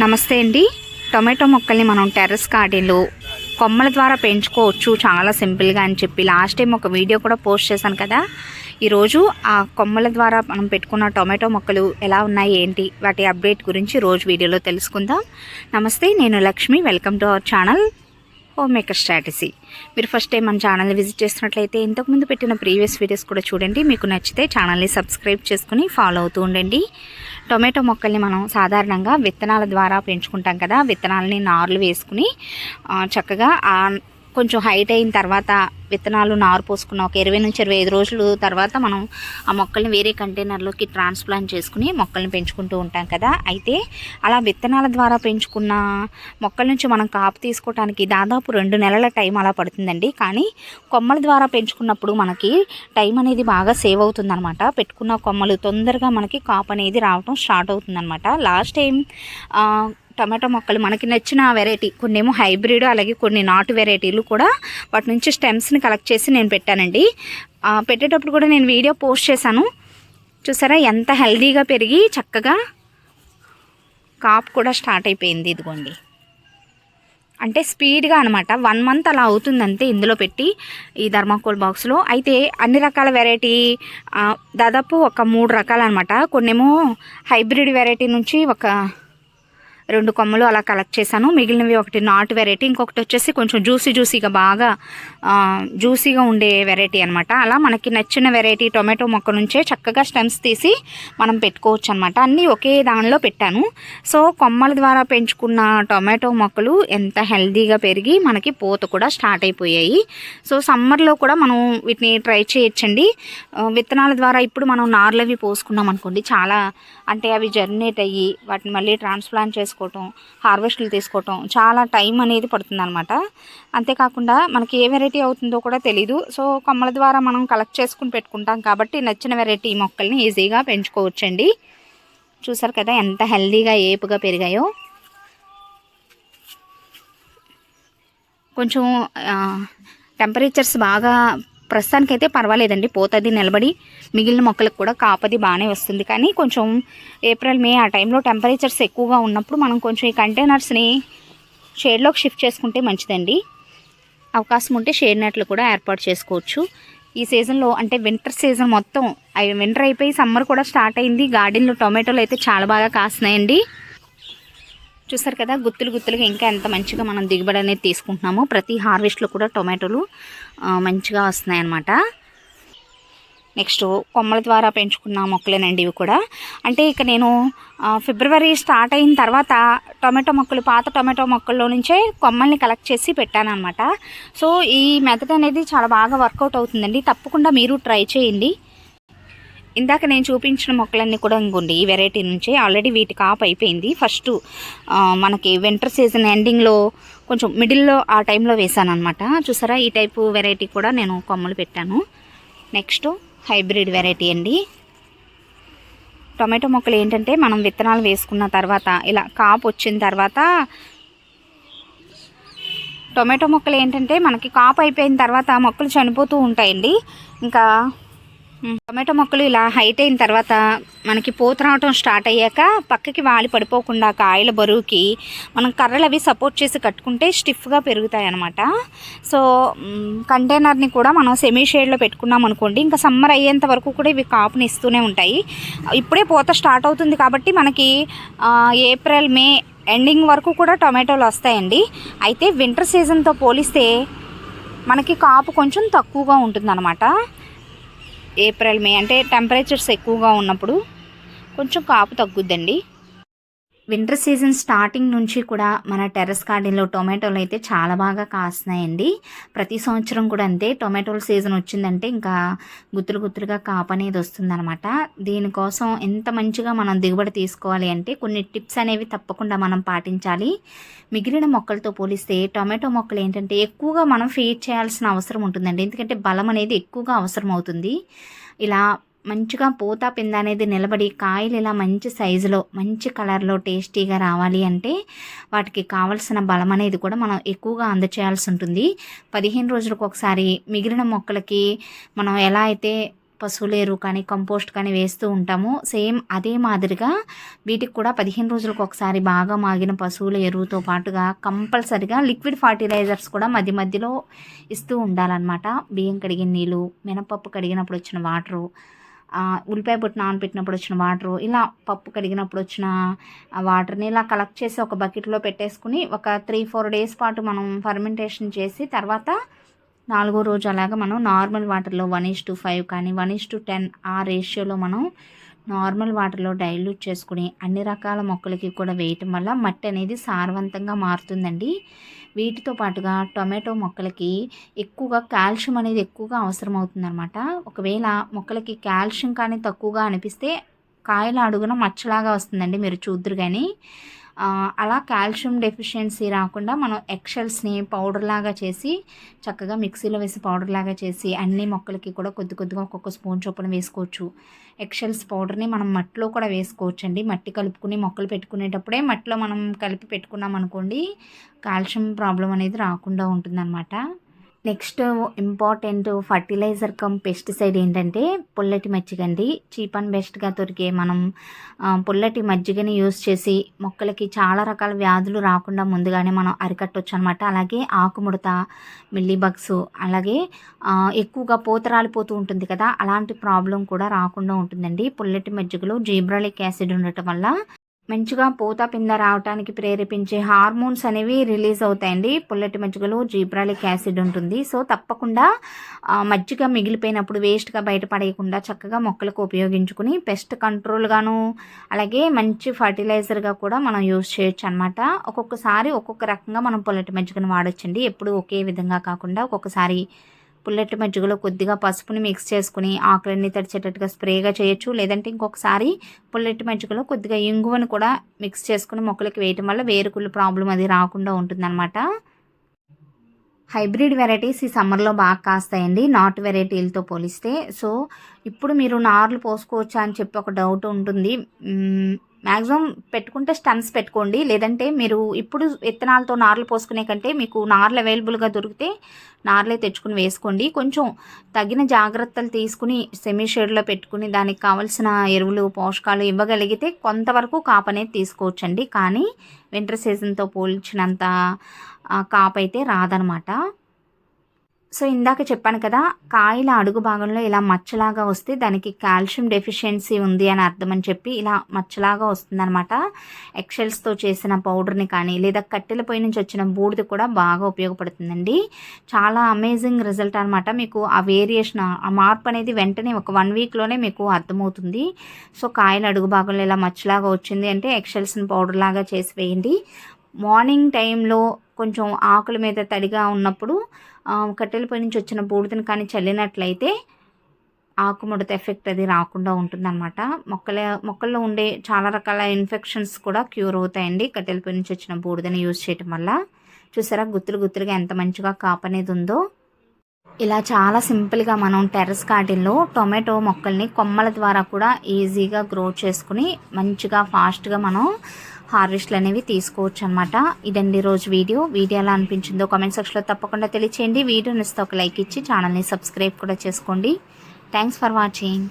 నమస్తే అండి. టొమాటో మొక్కల్ని మనం టెర్రస్ గార్డెన్లో కొమ్మల ద్వారా పెంచుకోవచ్చు. చాలా సింపుల్గా అని చెప్పి లాస్ట్ టైం ఒక వీడియో కూడా పోస్ట్ చేశాను కదా. ఈరోజు ఆ కొమ్మల ద్వారా మనం పెట్టుకున్న టొమాటో మొక్కలు ఎలా ఉన్నాయి ఏంటి వాటి అప్డేట్ గురించి రోజు వీడియోలో తెలుసుకుందాం. నమస్తే నేను Lakshmi. Welcome to our channel. Home maker strategy మీరు ఫస్ట్ టైం మన ఛానల్ని విజిట్ చేస్తున్నట్లయితే ఇంతకుముందు పెట్టిన ప్రీవియస్ వీడియోస్ కూడా చూడండి. మీకు నచ్చితే ఛానల్ని సబ్స్క్రైబ్ చేసుకుని ఫాలో అవుతూ ఉండండి. టొమాటో మొక్కల్ని మనం సాధారణంగా విత్తనాల ద్వారా పెంచుకుంటాం కదా. విత్తనాలని నార్లు వేసుకుని చక్కగా కొంచెం హైట్ అయిన తర్వాత విత్తనాలు నారు పోసుకున్న ఒక ఇరవై నుంచి ఇరవై ఐదు రోజులు తర్వాత మనం ఆ మొక్కల్ని వేరే కంటైనర్లోకి ట్రాన్స్ప్లాంట్ చేసుకుని మొక్కల్ని పెంచుకుంటూ ఉంటాం కదా. అయితే అలా విత్తనాల ద్వారా పెంచుకున్న మొక్కల నుంచి మనం కాపు తీసుకోవడానికి దాదాపు రెండు నెలల టైం అలా పడుతుందండి. కానీ కొమ్మల ద్వారా పెంచుకున్నప్పుడు మనకి టైం అనేది బాగా సేవ్ అవుతుందన్నమాట. పెట్టుకున్న కొమ్మలు తొందరగా మనకి కాపు అనేది రావటం స్టార్ట్ అవుతుందన్నమాట. లాస్ట్ టైం టమాటో మొక్కలు మనకి నచ్చిన వెరైటీ కొన్ని ఏమో హైబ్రిడ్ అలాగే కొన్ని నాటు వెరైటీలు కూడా వాటి నుంచి స్టెమ్స్ని కలెక్ట్ చేసి నేను పెట్టానండి. పెట్టేటప్పుడు కూడా నేను వీడియో పోస్ట్ చేశాను. చూసారా ఎంత హెల్దీగా పెరిగి చక్కగా కాపు కూడా స్టార్ట్ అయిపోయింది ఇదిగోండి. అంటే స్పీడ్గా అనమాట వన్ మంత్ అలా అవుతుంది అంతే ఇందులో పెట్టి ఈ ధర్మాకోల్ బాక్స్లో అయితే అన్ని రకాల వెరైటీ దాదాపు ఒక మూడు రకాలన్నమాట. కొన్నేమో హైబ్రిడ్ వెరైటీ నుంచి ఒక రెండు కొమ్మలు అలా కలెక్ట్ చేశాను. మిగిలినవి ఒకటి నాటు వెరైటీ ఇంకొకటి వచ్చేసి కొంచెం జ్యూసీ జ్యూసీగా బాగా జ్యూసీగా ఉండే వెరైటీ అనమాట అలా మనకి నచ్చిన వెరైటీ టొమాటో మొక్క నుంచే చక్కగా స్టెమ్స్ తీసి మనం పెట్టుకోవచ్చు అనమాట అన్నీ ఒకే దానిలో పెట్టాను. సో కొమ్మల ద్వారా పెంచుకున్న టొమాటో మొక్కలు ఎంత హెల్దీగా పెరిగి మనకి పూత కూడా స్టార్ట్ అయిపోయాయి. సో సమ్మర్లో కూడా మనం వీటిని ట్రై చేయొచ్చండి. విత్తనాల ద్వారా ఇప్పుడు మనం నార్లు అవి పోసుకున్నాం అనుకోండి చాలా అంటే అవి జర్నేట్ అయ్యి వాటిని మళ్ళీ ట్రాన్స్ప్లాంట్ చేసుకోవటం హార్వెస్ట్లు తీసుకోవటం చాలా టైం అనేది పడుతుంది అనమాట అంతేకాకుండా మనకి ఏ వెరైటీ అవుతుందో కూడా తెలీదు. సో కొమ్మల ద్వారా మనం కలెక్ట్ చేసుకుని పెట్టుకుంటాం కాబట్టి నచ్చిన వెరైటీ మొక్కల్ని ఈజీగా పెంచుకోవచ్చండి. చూసారు కదా ఎంత హెల్దీగా ఏపుగా పెరిగాయో. కొంచెం టెంపరేచర్స్ బాగా ప్రస్తుతానికైతే పర్వాలేదండి. పోతుంది నిలబడి. మిగిలిన మొక్కలకు కూడా కాపది బాగానే వస్తుంది. కానీ కొంచెం ఏప్రిల్ మే ఆ టైంలో టెంపరేచర్స్ ఎక్కువగా ఉన్నప్పుడు మనం కొంచెం ఈ కంటైనర్స్ని షేడ్లోకి షిఫ్ట్ చేసుకుంటే మంచిదండి. అవకాశం ఉంటే షేడ్ నెట్లు కూడా ఏర్పాటు చేసుకోవచ్చు. ఈ సీజన్లో అంటే వింటర్ సీజన్ మొత్తం అవి వింటర్ అయిపోయి సమ్మర్ కూడా స్టార్ట్ అయింది. గార్డెన్లో టొమాటోలు అయితే చాలా బాగా కాస్తున్నాయండి. చూసారు కదా గుత్తులు గుత్తులుగా ఇంకా ఎంత మంచిగా మనం దిగుబడి అనేది తీసుకుంటున్నామో ప్రతి హార్వెస్ట్లో కూడా టొమాటోలు మంచిగా వస్తున్నాయి అన్నమాట నెక్స్ట్ కొమ్మల ద్వారా పెంచుకున్న మొక్కలేనండి ఇవి కూడా. అంటే ఇక నేను ఫిబ్రవరి స్టార్ట్ అయిన తర్వాత టొమాటో మొక్కలు పాత టొమాటో మొక్కల్లో నుంచే కొమ్మల్ని కలెక్ట్ చేసి పెట్టాను అనమాట సో ఈ మెథడ్ అనేది చాలా బాగా వర్కౌట్ అవుతుందండి. తప్పకుండా మీరు ట్రై చేయండి. ఇందాక నేను చూపించిన మొక్కలన్నీ కూడా ఇంకోండి ఈ వెరైటీ నుంచి. ఆల్రెడీ వీటి కాప్ అయిపోయింది. ఫస్ట్ మనకి వింటర్ సీజన్ ఎండింగ్లో కొంచెం మిడిల్లో ఆ టైంలో వేసాను అనమాట చూసారా? ఈ టైపు వెరైటీ కూడా నేను కొమ్మలు పెట్టాను. నెక్స్ట్ హైబ్రిడ్ వెరైటీ అండి. టొమాటో మొక్కలు ఏంటంటే మనం విత్తనాలు వేసుకున్న తర్వాత ఇలా కాపు వచ్చిన తర్వాత టొమాటో మొక్కలు ఏంటంటే మనకి కాపు అయిపోయిన తర్వాత మొక్కలు చనిపోతూ ఉంటాయండి. ఇంకా టొమాటో మొక్కలు ఇలా హైట్ అయిన తర్వాత మనకి పూత రావటం స్టార్ట్ అయ్యాక పక్కకి వాలి పడిపోకుండా కాయల బరువుకి మనం కర్రలు అవి సపోర్ట్ చేసి కట్టుకుంటే స్టిఫ్గా పెరుగుతాయి అనమాట సో కంటైనర్ని కూడా మనం సెమీ షేడ్లో పెట్టుకున్నాం అనుకోండి ఇంకా సమ్మర్ అయ్యేంత వరకు కూడా ఇవి కాపుని ఇస్తూనే ఉంటాయి. ఇప్పుడే పూత స్టార్ట్ అవుతుంది కాబట్టి మనకి ఏప్రిల్ మే ఎండింగ్ వరకు కూడా టొమాటోలు వస్తాయండి. అయితే వింటర్ సీజన్తో పోలిస్తే మనకి కాపు కొంచెం తక్కువగా ఉంటుందన్నమాట. ఏప్రిల్ మే అంటే టెంపరేచర్స్ ఎక్కువగా ఉన్నప్పుడు కొంచెం కాపు తగ్గుద్దండి. వింటర్ సీజన్ స్టార్టింగ్ నుంచి కూడా మన టెర్రస్ గార్డెన్లో టొమాటోలు అయితే చాలా బాగా కాస్తున్నాయండి. ప్రతి సంవత్సరం కూడా అంతే. టొమాటోల సీజన్ వచ్చిందంటే ఇంకా గుత్తులు గుత్తులుగా కాపు అనేది వస్తుందన్నమాట. దీనికోసం ఎంత మంచిగా మనం దిగుబడి తీసుకోవాలి అంటే కొన్ని టిప్స్ అనేవి తప్పకుండా మనం పాటించాలి. మిగిలిన మొక్కలతో పోలిస్తే టొమాటో మొక్కలు ఏంటంటే ఎక్కువగా మనం ఫీడ్ చేయాల్సిన అవసరం ఉంటుందండి. ఎందుకంటే బలం అనేది ఎక్కువగా అవసరం అవుతుంది ఇలా మంచిగా పూత పింద అనేది నిలబడి కాయలు ఇలా మంచి సైజులో మంచి కలర్లో టేస్టీగా రావాలి అంటే వాటికి కావలసిన బలం అనేది కూడా మనం ఎక్కువగా అందచేయాల్సి ఉంటుంది. పదిహేను రోజులకు ఒకసారి మిగిలిన మొక్కలకి మనం ఎలా అయితే పశువుల ఎరువు కానీ కంపోస్ట్ కానీ వేస్తూ ఉంటాము సేమ్ అదే మాదిరిగా వీటికి కూడా పదిహేను రోజులకు ఒకసారి బాగా మాగిన పశువుల ఎరువుతో పాటుగా కంపల్సరిగా లిక్విడ్ ఫర్టిలైజర్స్ కూడా మధ్య మధ్యలో ఇస్తూ ఉండాలన్నమాట. బియ్యం కడిగిన నీళ్ళు మినపప్పు కడిగినప్పుడు వచ్చిన వాటరు ఉల్లిపాయ పొట్టు నానబెట్టినప్పుడు వచ్చిన వాటరు ఇలా పప్పు కడిగినప్పుడు వచ్చిన ఆ వాటర్ని ఇలా కలెక్ట్ చేసి ఒక బకెట్లో పెట్టేసుకుని ఒక త్రీ ఫోర్ డేస్ పాటు మనం ఫర్మెంటేషన్ చేసి తర్వాత నాలుగో రోజు అలాగా మనం నార్మల్ వాటర్లో వన్ ఇస్ టు ఫైవ్ కానీ వన్ ఇస్ టు టెన్ ఆ రేషియోలో మనం నార్మల్ వాటర్లో డైల్యూట్ చేసుకుని అన్ని రకాల మొక్కలకి కూడా వేయటం వల్ల మట్టి అనేది సారవంతంగా మారుతుందండి. వీటితో పాటుగా టొమాటో మొక్కలకి ఎక్కువగా కాల్షియం అనేది ఎక్కువగా అవసరం అవుతుందన్నమాట ఒకవేళ మొక్కలకి కాల్షియం కానీ తక్కువగా అనిపిస్తే కాయల అడుగున మచ్చలాగా వస్తుందండి. మీరు చూద్దరు కానీ అలా కాల్షియం డెఫిషియన్సీ రాకుండా మనం ఎక్షల్స్ని పౌడర్ లాగా చేసి చక్కగా మిక్సీలో వేసి పౌడర్ లాగా చేసి అన్ని మొక్కలకి కూడా కొద్ది కొద్దిగా ఒక్కొక్క స్పూన్ చొప్పున వేసుకోవచ్చు. ఎక్షల్స్ పౌడర్ని మనం మట్టిలో కూడా వేసుకోవచ్చు అండి మట్టి కలుపుకుని మొక్కలు పెట్టుకునేటప్పుడే మట్టిలో మనం కలిపి పెట్టుకున్నాం అనుకోండి కాల్షియం ప్రాబ్లం అనేది రాకుండా ఉంటుందన్నమాట. Next important fertilizer cum pesticide ఏంటంటే పుల్లటి మజ్జిగ అండి. చీప్ అండ్ బెస్ట్గా దొరికే మనం పుల్లటి మజ్జిగని యూస్ చేసి మొక్కలకి చాలా రకాల వ్యాధులు రాకుండా ముందుగానే మనం అరికట్టవచ్చు అనమాట అలాగే ఆకుముడత మిల్లీబగ్స్ అలాగే ఎక్కువగా పూత రాలిపోతూ ఉంటుంది కదా అలాంటి ప్రాబ్లం కూడా రాకుండా ఉంటుందండి. పుల్లటి మజ్జిగలో జీబ్రాలిక్ యాసిడ్ ఉండటం వల్ల మంచిగా పూత పింద రావడానికి ప్రేరేపించే హార్మోన్స్ అనేవి రిలీజ్ అవుతాయండి. పుల్లటి మజ్జిగలో జీబ్రాలిక్ యాసిడ్ ఉంటుంది. సో తప్పకుండా మజ్జిగ మిగిలిపోయినప్పుడు వేస్ట్గా బయటపడేయకుండా చక్కగా మొక్కలకు ఉపయోగించుకుని పెస్ట్ కంట్రోల్గాను అలాగే మంచి ఫర్టిలైజర్గా కూడా మనం యూజ్ చేయొచ్చు అనమాట ఒక్కొక్కసారి ఒక్కొక్క రకంగా మనం పుల్లటి మజ్జిగను వాడొచ్చండి. ఎప్పుడు ఒకే విధంగా కాకుండా ఒక్కొక్కసారి పుల్లటి మజ్జిగలో కొద్దిగా పసుపుని మిక్స్ చేసుకుని ఆకులన్నీ తడిచేటట్టుగా స్ప్రేగా చేయొచ్చు. లేదంటే ఇంకొకసారి పుల్లటి మజ్జిగలో కొద్దిగా ఇంగువను కూడా మిక్స్ చేసుకుని మొక్కలకి వేయటం వల్ల వేరుకుళ్ళు ప్రాబ్లం అది రాకుండా ఉంటుందన్నమాట. హైబ్రిడ్ వెరైటీస్ ఈ సమ్మర్లో బాగా కాస్తాయండి. నాటు వెరైటీలతో పోలిస్తే. సో ఇప్పుడు మీరు నార్లు పోసుకోవచ్చా అని చెప్పి ఒక డౌట్ ఉంటుంది. మ్యాక్సిమం పెట్టుకుంటే స్టన్స్ పెట్టుకోండి. లేదంటే మీరు ఇప్పుడు విత్తనాలతో నార్లు పోసుకునే కంటే మీకు నార్లు అవైలబుల్గా దొరికితే నార్లే తెచ్చుకుని వేసుకోండి. కొంచెం తగిన జాగ్రత్తలు తీసుకుని సెమీ షేడ్లో పెట్టుకుని దానికి కావలసిన ఎరువులు పోషకాలు ఇవ్వగలిగితే కొంతవరకు కాపు అనేది తీసుకోవచ్చండి. కానీ వింటర్ సీజన్తో పోల్చినంత కాపు అయితే రాదనమాట. సో ఇందాక చెప్పాను కదా కాయల అడుగు భాగంలో ఇలా మచ్చలాగా వస్తే దానికి కాల్షియం డెఫిషియన్సీ ఉంది అని అర్థం అని చెప్పి ఇలా మచ్చలాగా వస్తుందన్నమాట. ఎక్సెల్స్తో చేసిన పౌడర్ని కానీ లేదా కట్టెల పొయ్యి నుంచి వచ్చిన బూడిద కూడా బాగా ఉపయోగపడుతుందండి. చాలా అమేజింగ్ రిజల్ట్ అనమాట మీకు ఆ వేరియేషన్ ఆ మార్పు అనేది వెంటనే ఒక వన్ వీక్లోనే మీకు అర్థమవుతుంది. సో కాయల అడుగు భాగంలో ఇలా మచ్చలాగా వచ్చింది అంటే ఎక్సెల్స్ని పౌడర్ లాగా చేసి వేయండి. మార్నింగ్ టైంలో కొంచెం ఆకుల మీద తడిగా ఉన్నప్పుడు కట్టెల పై నుంచి వచ్చిన బూడిదని కానీ చల్లినట్లయితే ఆకుముడత ఎఫెక్ట్ అది రాకుండా ఉంటుందన్నమాట. మొక్కల మొక్కల్లో ఉండే చాలా రకాల ఇన్ఫెక్షన్స్ కూడా క్యూర్ అవుతాయండి కట్టెల పై నుంచి వచ్చిన బూడిదని యూజ్ చేయటం వల్ల. చూసారా గుత్తులు గుత్తులుగా ఎంత మంచిగా కాపు అనేది ఉందో. ఇలా చాలా సింపుల్గా మనం టెర్రస్ గార్డెన్లో టొమాటో మొక్కల్ని కొమ్మల ద్వారా కూడా ఈజీగా గ్రో చేసుకుని మంచిగా ఫాస్ట్గా మనం హార్వెస్ట్లు అనేవి తీసుకోవచ్చు అనమాట ఇదండి రోజు వీడియో. వీడియో ఎలా అనిపించిందో కామెంట్ సెక్షన్లో తప్పకుండా తెలియచేయండి. వీడియోని ఇస్తే ఒక లైక్ ఇచ్చి ఛానల్ని సబ్స్క్రైబ్ కూడా చేసుకోండి. Thanks for watching.